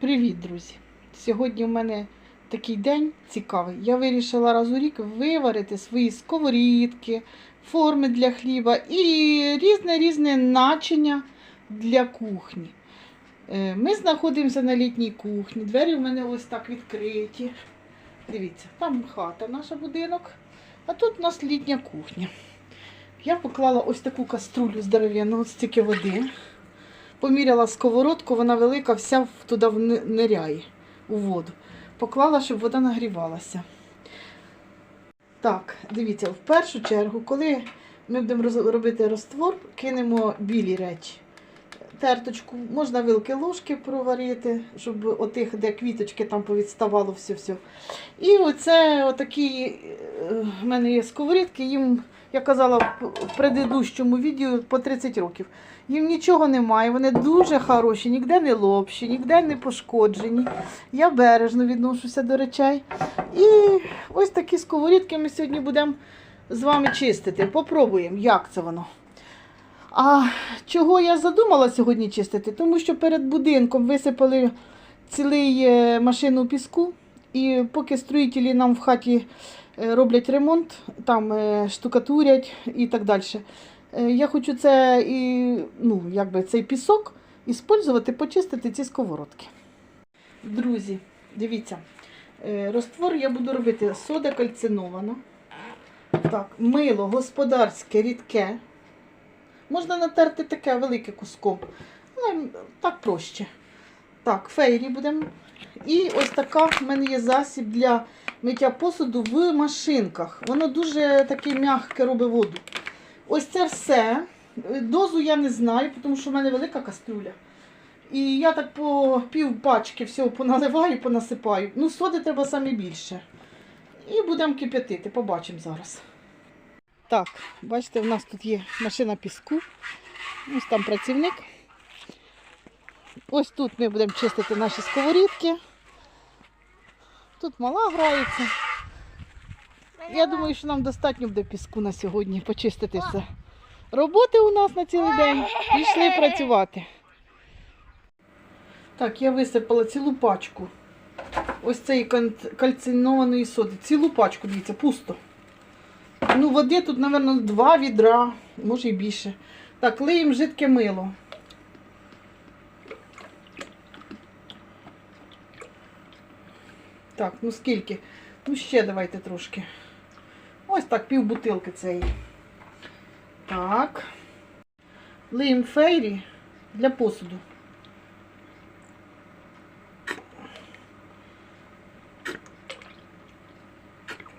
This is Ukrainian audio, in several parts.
Привіт, друзі! Сьогодні у мене такий день цікавий. Я вирішила раз у рік виварити свої сковорідки, форми для хліба і різне різне начиня для кухні. Е, Ми знаходимося на літній кухні. Двері в мене ось так відкриті. Дивіться, там хата, наш будинок, а тут у нас літня кухня. Я поклала ось таку каструлю здоров'яну, стільки води. Поміряла сковородку, вона велика, вся туди в ниряє у воду. Поклала, щоб вода нагрівалася. Так, дивіться, в першу чергу, коли ми будемо робити роствор, кинемо білі речі. Терточку, можна вилки ложки проварити, щоб отих, де квіточки там повідставало все-все. І оце отакі е, в мене є сковорідки, їм, я казала в предыдущому відео по 30 років. Їм нічого немає, вони дуже хороші, ніде не лопші, ніде не пошкоджені. Я бережно відношуся до речей. І ось такі сковорідки ми сьогодні будемо з вами чистити. Попробуємо, як це воно. А чого я задумала сьогодні чистити? Тому що перед будинком висипали цілий е, машину піску, і поки строїтелі нам в хаті е, роблять ремонт, там е, штукатурять і так далі. Я хочу це і, ну, якби цей пісок іспользувати, почистити ці сковородки. Друзі, дивіться, роствор я буду робити сода кальцинована. Так, мило господарське, рідке. Можна натерти таке велике куском, але так проще. Так, фейрі будемо. І ось така в мене є засіб для миття посуду в машинках. Воно дуже таке м'яке робить воду. Ось це все. Дозу я не знаю, тому що в мене велика кастрюля. І я так по пів пачки всього поналиваю, понасипаю. Ну, соди треба саме більше. І будемо кип'ятити, побачимо зараз. Так, бачите, у нас тут є машина піску. Ось там працівник. Ось тут ми будемо чистити наші сковорідки. Тут мала грається. Я думаю, що нам достатньо буде піску на сьогодні почистити все. Роботи у нас на цілий день. Пішли працювати. Так, я висипала цілу пачку. Ось цієї кальцинованої соди. Цілу пачку, дивіться, пусто. Ну, води тут, мабуть, два відра, може і більше. Так, лиємо жидке мило. Так, ну скільки? Ну ще давайте трошки. Ось так, пів бутилки цієї. Так. Лиємо фейрі для посуду.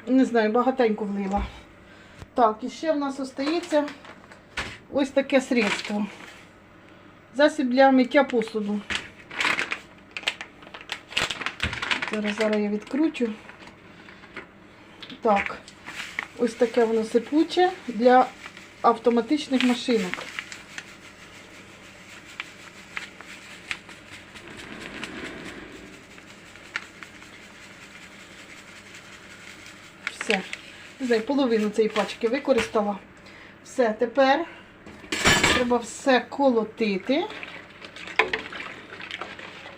Не знаю, багатенько влила. Так, і ще в нас остається ось таке средство. Засіб для миття посуду. Зараз зараз я відкручу. Так, ось таке воно сипуче для автоматичних машинок. Все. Знаю, половину цієї пачки використала. Все, тепер треба все колотити.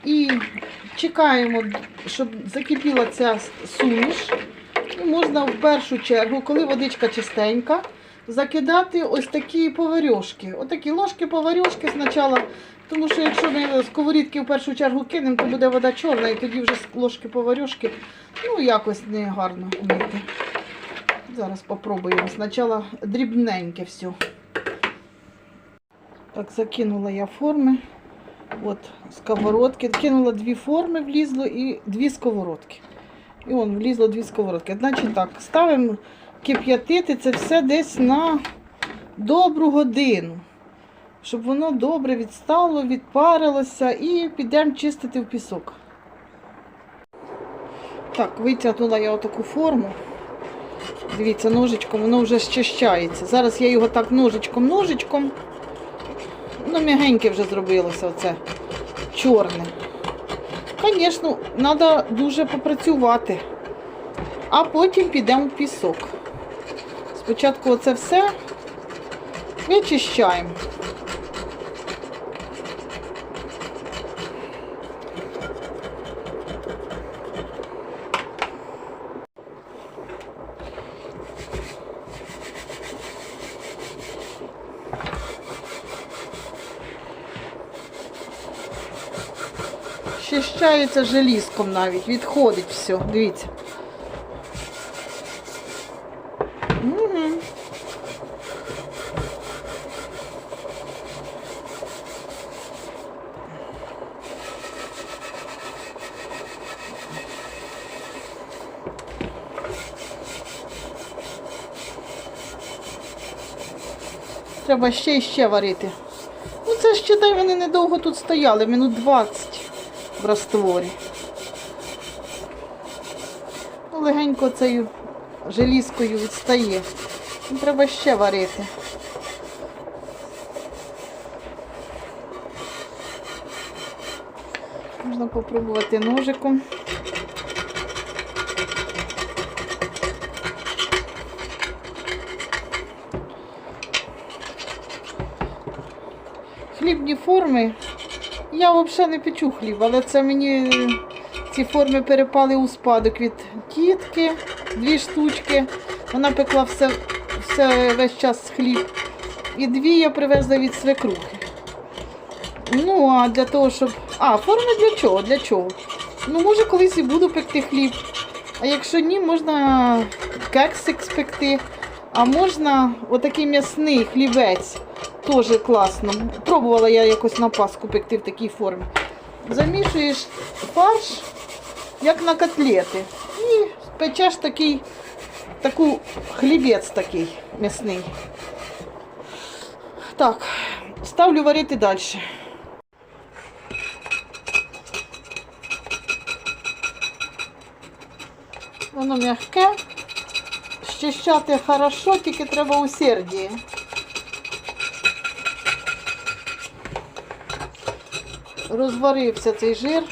І чекаємо, щоб закипіла ця суміш. І можна в першу чергу, коли водичка чистенька, закидати ось такі поварьошки. Отакі ложки поварьошки спочатку. Тому що якщо ми сковорідки в першу чергу кинемо, то буде вода чорна, і тоді вже ложки поварьошки ну, якось не гарно мити. Зараз спробуємо. Спочатку дрібненьке все. Так, закинула я форми. От сковородки. Кинула дві форми, влізло і дві сковородки. І вон влізло дві сковородки. Значить так, ставимо кип'ятити це все десь на добру годину. Щоб воно добре відстало, відпарилося і підемо чистити в пісок. Так, витягнула я отаку форму. Дивіться, ножичком воно вже щищається. Зараз я його так ножичком-ножичком. Ну, м'ягеньке вже зробилося оце чорне. Звісно, треба дуже попрацювати. А потім підемо в пісок. Спочатку оце все вичищаємо. Щищається желізком навіть, відходить все. Дивіться. Угу. Треба ще і ще варити. Ну це ж читай, вони недовго тут стояли, минут 20 в растворі. Ну, легенько цією желізкою відстає. Ну, треба ще варити. Можна попробувати ножиком. Хлібні форми. Я взагалі не печу хліб, але це мені ці форми перепали у спадок від тітки, дві штучки. Вона пекла все, все весь час хліб. І дві я привезла від свекрухи. Ну, а для того, щоб. А, форми для чого? Для чого? Ну, може, колись і буду пекти хліб. А якщо ні, можна кексик спекти. А можна отакий м'ясний хлібець. Теж класно. Пробувала я якось на паску пекти в такій формі. Замішуєш фарш, як на котлети. І печеш такий, таку хлібець такий м'ясний. Так, ставлю варити далі. Воно м'яке. Щищати хорошо, тільки треба усердіє. Розварився цей жир.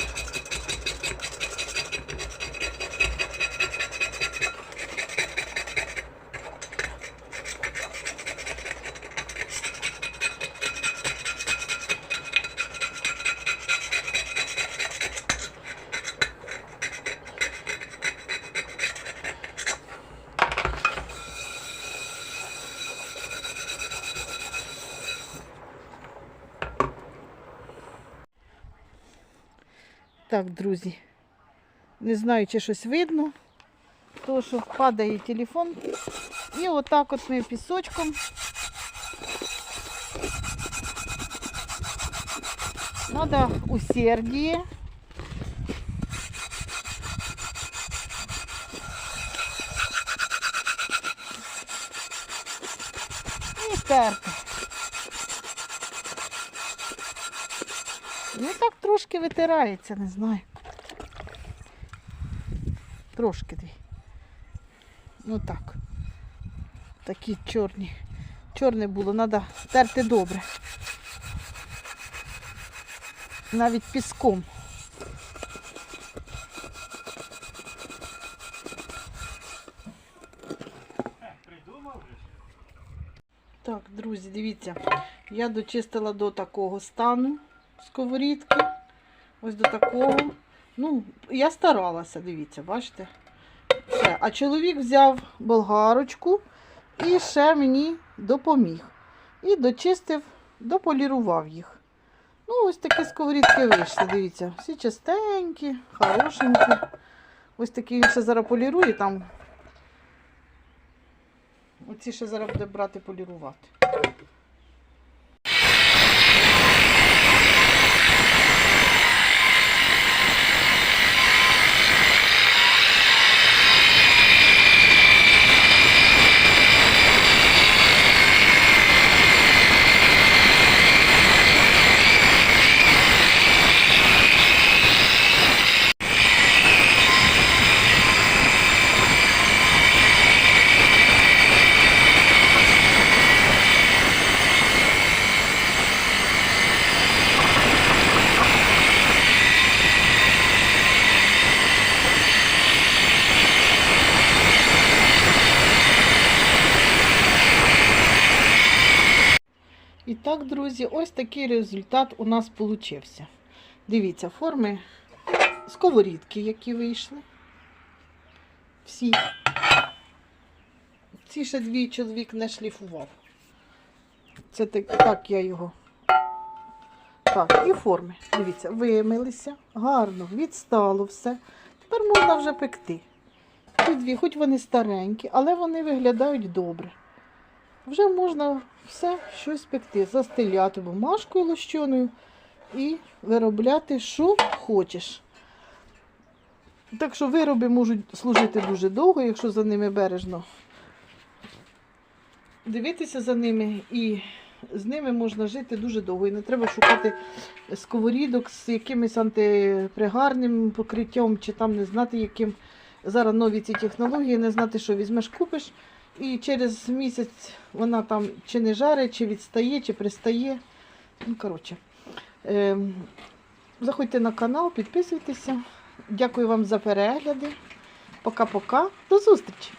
Так, друзі. Не знаю, чи щось видно. То, що падає телефон. І отак от ми пісочком. Надо усердіє. Ну так трошки витирається, не знаю. Трошки дві. Ну так. Такі чорні. Чорне було, треба терти добре. Навіть піском. Так, друзі, дивіться, я дочистила до такого стану сковорідки. Ось до такого. Ну, я старалася, дивіться, бачите? Все. А чоловік взяв болгарочку і ще мені допоміг. І дочистив, дополірував їх. Ну, ось такі сковорідки вийшли, дивіться. Всі чистенькі, хорошенькі. Ось такі він ще зараз полірує там. Оці ще зараз буде брати полірувати. Так, друзі, ось такий результат у нас получився. Дивіться, форми сковорідки, які вийшли. Всі. Ці ще дві чоловік не шліфував. Це так, так я його Так, і форми. Дивіться, вимилися, гарно, відстало все. Тепер можна вже пекти. Ці дві, хоч вони старенькі, але вони виглядають добре. Вже можна все щось пекти, застеляти бумажкою лощоною і виробляти, що хочеш. Так що вироби можуть служити дуже довго, якщо за ними бережно дивитися за ними, і з ними можна жити дуже довго. І не треба шукати сковорідок з якимось антипригарним покриттям, чи там не знати, яким. Зараз нові ці технології, не знати, що візьмеш, купиш, і через місяць вона там чи не жарить, чи відстає, чи пристає. Ну, коротше. Е, заходьте на канал, підписуйтеся. Дякую вам за перегляди. Пока-пока. До зустрічі!